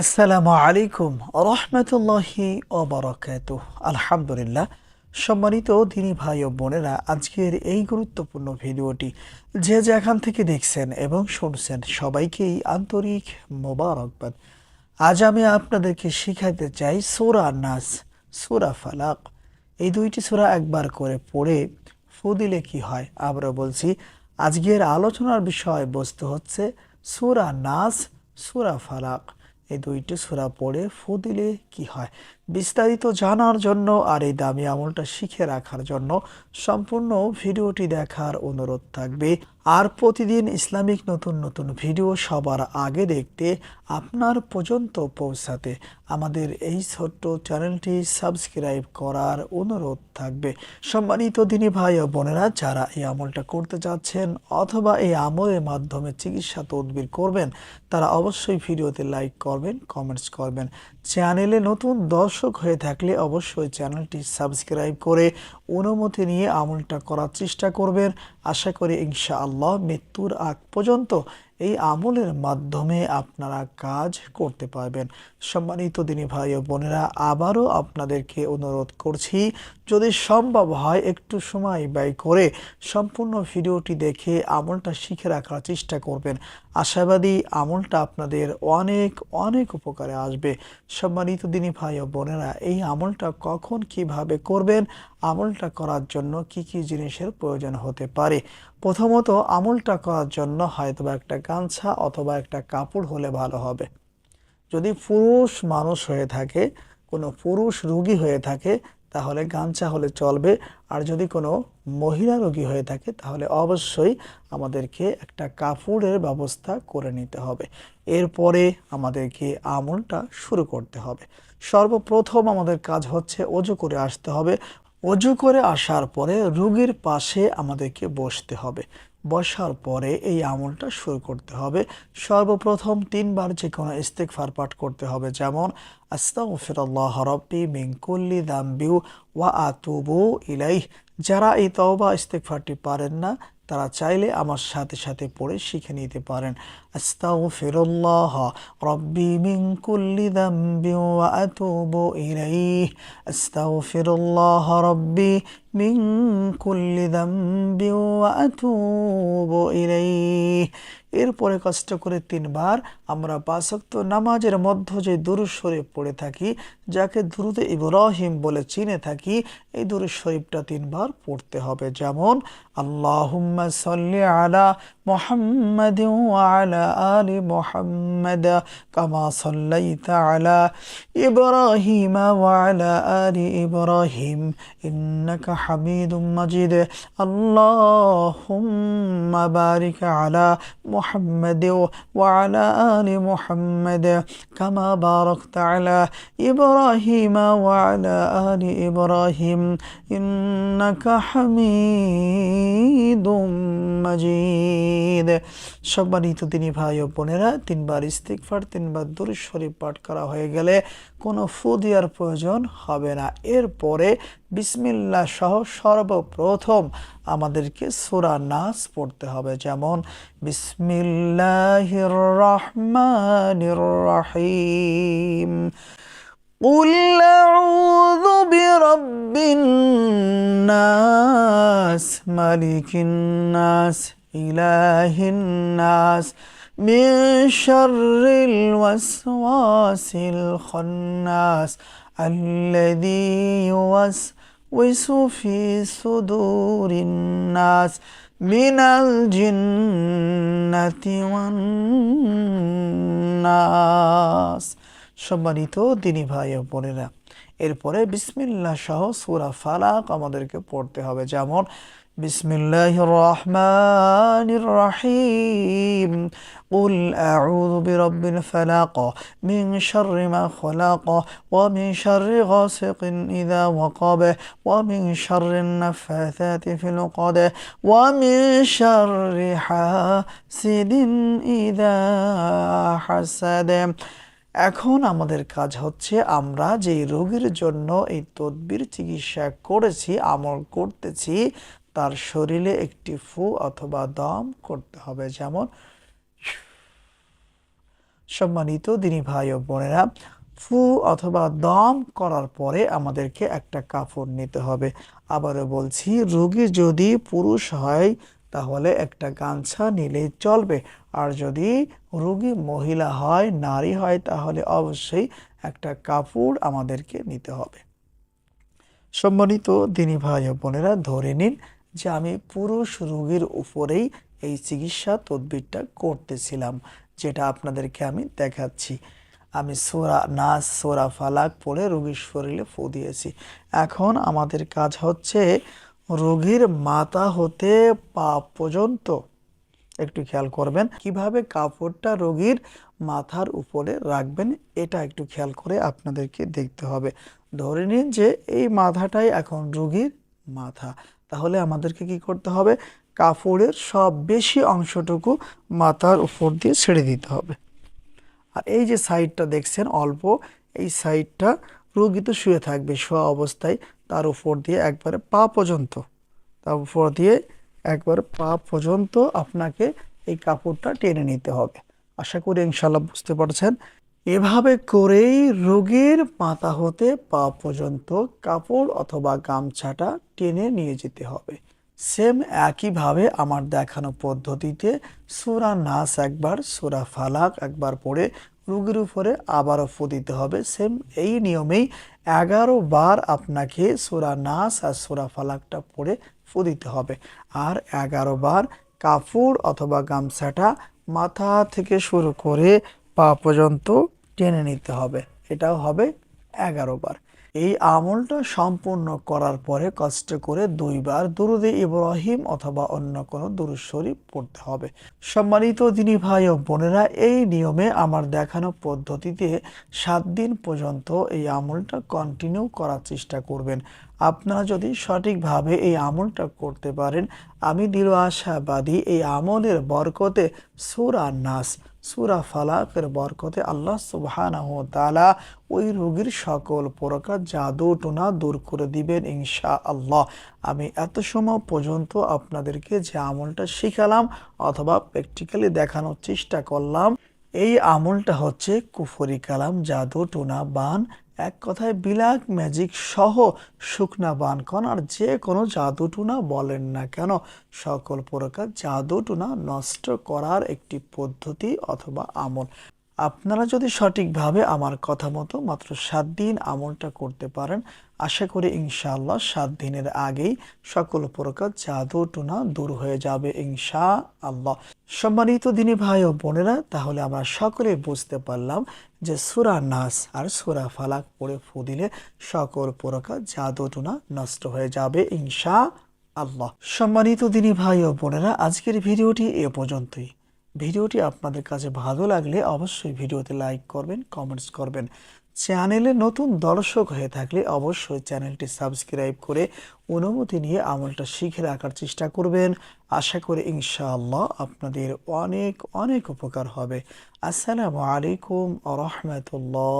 আসসালামু আলাইকুম রহমতুল্লাহি ওবরাকাত আলহামদুলিল্লাহ, সম্মানিত দিনী ভাই ও বোনেরা, আজকের এই গুরুত্বপূর্ণ ভিডিওটি যে যেখান থেকে দেখছেন এবং শুনছেন সবাইকেই আন্তরিক মোবারকবাদ। আজ আমি আপনাদেরকে শিখাইতে চাই সুরা নাস, সুরা ফালাক। এই দুইটি সুরা একবার করে পড়ে ফু দিলে কি হয়? আমরা বলছি, আজকের আলোচনার বিষয় বস্তু হচ্ছে সুরা নাস, সুরা ফালাক। এই দুইটি সুরা পড়ে ফু দিলে কি হয়? বিস্তারিত জানার জন্য আর এই দামি আমলটা শিখে রাখার জন্য সম্পূর্ণ ভিডিওটি দেখার অনুরোধ থাকবে। আর প্রতিদিন ইসলামিক নতুন নতুন ভিডিও সবার আগে দেখতে আপনার পর্যন্ত পৌঁছাতে আমাদের এই ছোট্ট চ্যানেলটি সাবস্ক্রাইব করার অনুরোধ থাকবে। সম্মানিত দিনী ভাই ও বোনেরা, যারা এই আমলটা করতে চাচ্ছেন অথবা এই আমলের মাধ্যমে চিকিৎসা তদবির করবেন, তারা অবশ্যই ভিডিওতে লাইক করবেন, কমেন্টস করবেন। চ্যানেলে নতুন দর্শক হয়ে থাকলে অবশ্যই চ্যানেলটি সাবস্ক্রাইব করে অনুমতি নিয়ে আমলটা করার চেষ্টা করবেন। আশা করি ইনশাআল্লাহ মৃত্যুর আগ পর্যন্ত এই আমলের মাধ্যমে আপনারা কাজ করতে পারবেন। সম্মানিত দিনী ভাই ও বোনেরা, আবারও আপনাদেরকে অনুরোধ করছি, যদি সম্ভব হয় একটু সময় ব্যয় করে সম্পূর্ণ ভিডিওটি দেখে আমলটা শিখে রাখার চেষ্টা করবেন। আশাবাদী আমলটা আপনাদের অনেক অনেক উপকারে আসবে। সম্মানিত দিনী ভাই ও বোনেরা, এই আমলটা কখন কীভাবে করবেন আমলটা করার জন্য কি কি জিনিসের প্রয়োজন হতে পারে? প্রথমত, আমলটা করার জন্য হয়তো একটা গামছা অথবা একটা কাপড় হলে ভালো হবে। যদি পুরুষ মানুষ হয়ে থাকে, কোনো পুরুষ রোগী হয়ে থাকে, তাহলে গামছা হলে চলবে। আর যদি কোনো মহিলা রোগী হয়ে থাকে, তাহলে অবশ্যই আমাদেরকে একটা কাপড়ের ব্যবস্থা করে নিতে হবে। এরপরে আমাদেরকে আমলটা শুরু করতে হবে। সর্বপ্রথম আমাদের কাজ হচ্ছে অজু করে আসতে হবে। অজু করে আসার পরে রোগীর পাশে আমাদেরকে বসতে হবে। বসার পরে এই আমলটা শুরু করতে হবে। সর্বপ্রথম তিনবার যে কোনো ইস্তেকফার পাঠ করতে হবে। যেমন আস্তা আস্তাগফিরুল্লাহ রব্বি মিঙ্কুল্লি কুল্লি দাম্বিউ ওয়া আতুবু ইলাইহ। যারা এই তওবা ইস্তেকফারটি পারেন না, তারা চাইলে আমার সাথে সাথে পড়ে শিখে নিতে পারেন। আস্তাগফিরুল্লাহ, রব্বি মিন কুল্লি দাম্বি ওয়া আতুবু ইলাইহ। আস্তাগফিরুল্লাহ, রব্বি মিন কুল্লি দাম্বি ওয়া আতুবু ইলাইহ। এরপরে কষ্ট করে তিনবার আমরা পাঁচক্ত নামাজের মধ্য যে দুরুদ শরীফ পড়ে থাকি, যাকে দুরুদ ইব্রাহিম বলে চিনে থাকি, এই দুরুদ শরীফটা তিনবার পড়তে হবে। যেমন, আল্লাহুম্মা সাল্লি আলা মুহাম্মাদ আলা আলি মুহাম্মাদ কামা সাল্লাইতা আলা ইব্রাহিম আলা আলি ইব্রাহিম, ইন্নাকা হামিদুম মাজিদ। আল্লাহুম্মা বারিক আলা محمد وعلى آل محمد كما باركت على إبراهيم وعلى آل إبراهيم إنك حميد مجيد সম্মানিত তিনি ভাই ও বোনেরা তিনবার ইস্তিকফার তিনবার দুরুদ শরীফ পাঠ করা হয়ে গেলে কোনো ফু দেওয়ার প্রয়োজন হবে না এরপরে বিসমিল্লা সহ সর্বপ্রথম আমাদেরকে সুরা নাস পড়তে হবে যেমন বিসমিল্লাহির রহমানির রহিম قل أعوذ برب الناس ملك الناس إله الناس من شر الوسواس الخناس الذي يوسوس في صدور الناس من الجنة والناس সম্মানিত দিনী ভাই ও বোনেরা এরপরে বিসমিল্লাহ সহ সুরা ফালাক আমাদেরকে পড়তে হবে যেমন بسم الله الرحمن الرحيم قل أعوذ برب الفلق من شر ما خلق ومن شر غاسق إذا وقب ومن شر النفاثات في العقد ومن شر حاسد إذا حسد এখন আমাদের কাজ হচ্ছে আমরা যে রোগীর জন্য এই তদবির চিকিৎসা করেছি আমল করতেছি তার শরীরে একটি ফু অথবা দম করতে হবে। যেমন, সম্মানিত দিনী ভাই ও বোনেরা, ফু অথবা দম করার পরে আমাদেরকে একটা কাপড় নিতে হবে। আবারও বলছি, রোগী যদি পুরুষ হয়, তাহলে একটা গামছা নিলেই চলবে। আর যদি রোগী মহিলা হয়, নারী হয়, তাহলে অবশ্যই একটা কাপড় আমাদেরকে নিতে হবে। সম্মানিত দিনী ভাই বোনেরা, ধরে নিন যে আমি পুরুষ রোগীর উপরেই এই চিকিৎসা তদবিরটা করতেছিলাম, যেটা আপনাদেরকে আমি দেখাচ্ছি। আমি সোরা নাচ সোরা ফালাক পড়ে রোগীর শরীরে ফু দিয়েছি। এখন আমাদের কাজ হচ্ছে রোগীর মাথা হতে পা পর্যন্ত, একটু খেয়াল করবেন, কীভাবে কাপড়টা রোগীর মাথার উপরে রাখবেন, এটা একটু খেয়াল করে আপনাদেরকে দেখতে হবে। ধরে নিন যে এই মাথাটাই এখন রোগীর মাথা। তাহলে আমাদেরকে কি করতে হবে? কাপড়ের সব বেশি অংশটুকু মাথার উপর দিয়ে ছেড়ে দিতে হবে। আর এই যে সাইডটা দেখছেন, অল্প এই সাইডটা রোগী তো শুয়ে থাকবে শোয়া অবস্থায়, তার উপর দিয়ে একবারে পা পর্যন্ত, তার উপর দিয়ে একবার পা পর্যন্ত আপনাকে এই কাপড়টা টেনে নিতে হবে। আশা করি ইনশাল্লাহ বুঝতে পারছেন। এভাবে করেই রোগীর মাথা হতে পা পর্যন্ত কাপড় অথবা গামছাটা টেনে নিয়ে যেতে হবে। সেম একইভাবে আমার দেখানো পদ্ধতিতে সুরা নাস একবার, সুরা ফালাক একবার পড়ে রোগীর উপরে আবারও দিতে হবে। সেম এই নিয়মেই এগারো বার আপনাকে সুরা নাস আর সুরা ফালাকটা ফু দিতে হবে। আর এগারো বার কাপড় অথবা গামছাটা মাথা থেকে শুরু করে পা পর্যন্ত টেনে নিতে হবে। এটাও হবে এগারো বার। এই আমলটা সম্পূর্ণ করার পরে কষ্ট করে দুইবার দুরুদে ইব্রাহিম অথবা অন্য কোনো দুরুদ শরীফ পড়তে হবে। সম্মানিত দিনী ভাই ও বোনেরা, এই নিয়মে আমার দেখানো পদ্ধতিতে সাত দিন পর্যন্ত এই আমলটা কন্টিনিউ করার চেষ্টা করবেন। আপনারা যদি সঠিকভাবে এই আমলটা করতে পারেন, আমি দৃঢ় আশাবাদী এই আমলের বরকতে সুরা নাস সুরা ফালাকের বরকতে আল্লাহ সুবাহ ওই রোগীর সকল প্রকার জাদু টোনা দূর করে দিবেন ইনশা আল্লাহ আমি এত সময় পর্যন্ত আপনাদেরকে যে আমলটা শিখালাম অথবা প্র্যাকটিক্যালি দেখানোর চেষ্টা করলাম, এই আমলটা হচ্ছে কুফরি কালাম, জাদু, টোনা, বান এক কথায় বিলাক ম্যাজিক সহ শুকনা বান কন আর যে কোনো জাদু টুনা বলেন না কেন। সকল প্রকার জাদুটুনা নষ্ট করার একটি পদ্ধতি অথবা আমল। আপনারা যদি সঠিকভাবে আমার কথা মতো মাত্র সাত দিন আমলটা করতে পারেন, আশা করি ইনশাআল্লাহ সাত দিনের আগেই সকল প্রকার জাদু টুনা দূর হয়ে যাবে ইনশা আল্লাহ সম্মানিত দিনী ভাই ও বোনেরা, তাহলে আমরা সকলে বুঝতে পারলাম যে সুরা নাস আর সুরা ফালাক পড়ে ফু দিলে সকল প্রকার জাদু টুনা নষ্ট হয়ে যাবে ইনশা আল্লাহ সম্মানিত দিনী ভাই ও বোনেরা, আজকের ভিডিওটি এ পর্যন্তই। ভিডিওটি আপনাদের কাছে ভালো লাগলে অবশ্যই ভিডিওতে লাইক করবেন, কমেন্টস করবেন। চ্যানেলে নতুন দর্শক হয়ে থাকলে অবশ্যই চ্যানেলটি সাবস্ক্রাইব করে অনুমতি নিয়ে আমলটা শিখে রাখার চেষ্টা করবেন। আশা করি ইনশাআল্লাহ আপনাদের অনেক অনেক উপকার হবে। আসসালামু আলাইকুম আ রহমতুল্লাহ।